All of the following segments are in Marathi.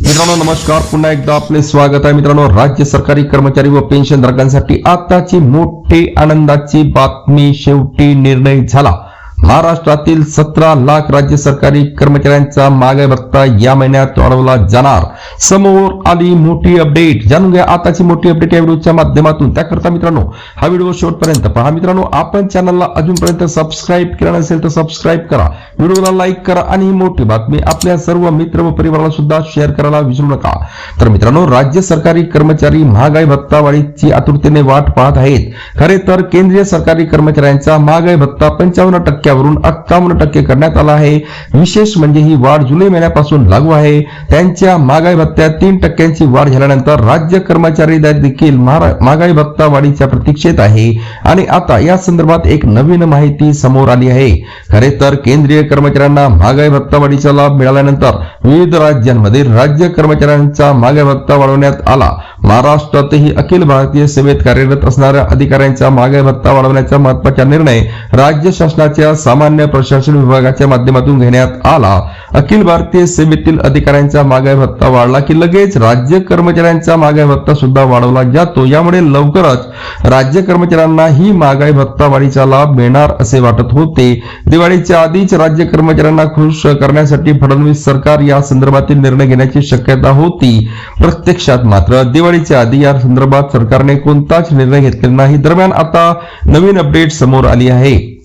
मित्रांनो नमस्कार. पुन्हा एकदा आपले स्वागत आहे मित्रांनो. राज्य सरकारी कर्मचारी व पेन्शन धारकांसाठी आताची मोठी आनंदाची बातमी शेवटी निर्णय झाला. महाराष्ट्रातील सतरा लाख राज्य सरकारी कर्मचाऱ्यांचा महागाई भत्ता या महिन्यात वाढवला जाणार. समोर आली मोठी अपडेट जाणून घ्या आताची मोठी अपडेट या व्हिडिओच्या माध्यमातून. त्याकरता मित्रांनो हा व्हिडिओ शेवटपर्यंत पहा. मित्रांनो आपण चॅनलला अजूनपर्यंत सबस्क्राईब केला नसेल तर सबस्क्राईब करा. व्हिडिओला लाईक करा आणि मोठी बातमी आपल्या सर्व मित्र व परिवाराला सुद्धा शेअर करायला विसरू नका. तर मित्रांनो राज्य सरकारी कर्मचारी महागाई भत्ता वाढीची आतुरतेने वाट पाहत आहेत. खरे तर केंद्रीय सरकारी कर्मचाऱ्यांचा महागाई भत्ता पंचावन्न टक्के टक्क्यावरून अठ्ठावन्न टक्के करण्यात आला आहे. विशेष म्हणजे ही वाढ जुलै महिन्यापासून लागू आहे. त्यांच्या महागाई भत्त्यात तीन टक्क्यांची वाढ झाल्यानंतर राज्य कर्मचारी देखील महागाई भत्ता वाढीच्या प्रतीक्षेत आहे. आणि आता या संदर्भात एक नवीन माहिती समोर आली आहे. खरे तर केंद्रीय कर्मचाऱ्यांना महागाई भत्ता वाढीचा लाभ मिळाल्यानंतर विविध राज्यांमध्ये राज्य कर्मचाऱ्यांचा महागाई भत्ता वाढवण्यात आला. महाराष्ट्रातही अखिल भारतीय सेवेत कार्यरत असणाऱ्या अधिकाऱ्यांचा महागाई भत्ता वाढवण्याचा महत्त्वाचा निर्णय राज्य शासनाच्या सामान्य प्रशासन विभागाच्या माध्यमातून घेण्यात आला. अखिल भारतीय सेवेतील अधिकाऱ्यांचा मागाई भत्ता वाढला की लगेच राज्य कर्मचाऱ्यांचा मागाई भत्ता सुद्धा वाढवला जातो. यामुळे लवकरच राज्य कर्मचाऱ्यांना ही महागाई भत्ता वाढीचा लाभ मिळणार असे वाटत होते. दिवाळीच्या आधीच राज्य कर्मचाऱ्यांना खुश करण्यासाठी फडणवीस सरकार या संदर्भातील निर्णय घेण्याची शक्यता होती. प्रत्यक्षात मात्र दिवाळीच्या आधी या संदर्भात सरकारने कोणताच निर्णय घेतलेला नाही. दरम्यान आता नवीन अपडेट समोर आली आहे.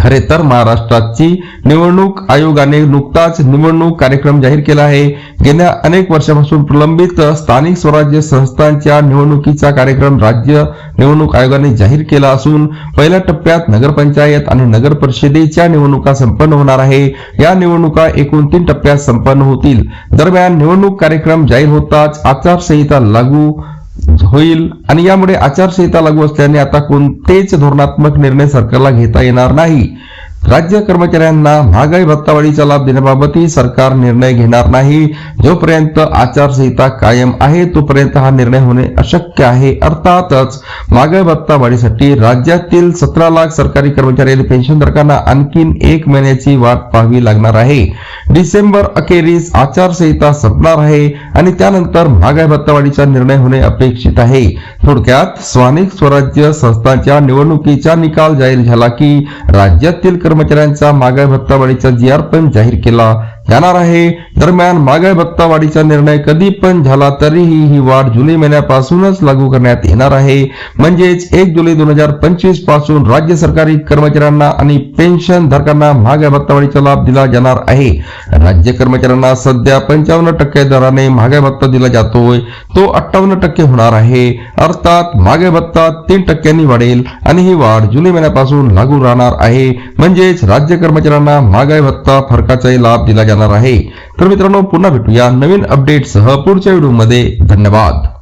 खरे तर महाराष्ट्राची निवडणूक आयोगाने नुकताच निवडणूक कार्यक्रम जाहीर केला आहे. गेल्या अनेक वर्षापासून प्रलंबित स्थानिक स्वराज्य संस्थांच्या निवडणुकीचा कार्यक्रम राज्य निवडणूक आयोगाने जाहीर केला असून पहिल्या टप्प्यात नगरपंचायत आणि नगर परिषदेच्या निवडणुका संपन्न होणार आहे. या निवडणुका एकूण तीन टप्प्यात संपन्न होतील. दरम्यान निवडणूक कार्यक्रम जाहीर होताच आचारसंहिता लागू होईल. आणि यामुळे आचारसंहिता लागू असल्याने आता कोणतेच धोरणात्मक निर्णय सरकारला घेता येणार नाही. राज्य कर्मचाऱ्यांना महागाई भत्तावाढीचा लाभ देण्याबाबतही सरकार निर्णय घेणार नाही. जोपर्यंत आचारसंहिता कायम आहे तोपर्यंत हा निर्णय होणे अशक्य आहे. अर्थातच महागाई भत्तावाढीसाठी राज्यातील सतरा लाख सरकारी कर्मचारी आणि पेन्शनधारकांना आणखीन एक महिन्याची वाट पाहावी लागणार आहे. डिसेंबर अखेरीस आचारसंहिता संपणार आहे आणि त्यानंतर महागाई भत्तावाढीचा निर्णय होणे अपेक्षित आहे. थोडक्यात स्थानिक स्वराज्य संस्थांच्या निवडणुकीचा निकाल जाहीर झाला की राज्यातील कर्मचाऱ्यांचा महागाई भत्ता वाढीचा जी आर जाहीर केला. जाणार आहे. दरम्यान महागाई भत्ता वाढीचा निर्णय कधी पण झाला तरीही ही वाढ जुलै महिन्यापासूनच लागू करण्यात येणार आहे. म्हणजेच एक जुलै दोन हजार पंचवीसपासून राज्य सरकारी कर्मचाऱ्यांना आणि पेन्शन धारकांना महागाई भत्ता वाढीचा लाभ दिला जाणार आहे. राज्य कर्मचाऱ्यांना सध्या पंचावन्न टक्के दराने महागाई भत्ता दिला जातोय. तो अठ्ठावन्न टक्के होणार आहे. अर्थात महागाई भत्ता तीन टक्क्यांनी वाढेल आणि ही वाढ जुलै महिन्यापासून लागू राहणार आहे. म्हणजेच राज्य कर्मचाऱ्यांना महागाई भत्ता फरकाचाही लाभ दिला जातो जाणार आहे. तर मित्रांनो पुन्हा भेटूया नवीन अपडेटसह पुढच्या व्हिडिओमध्ये धन्यवाद.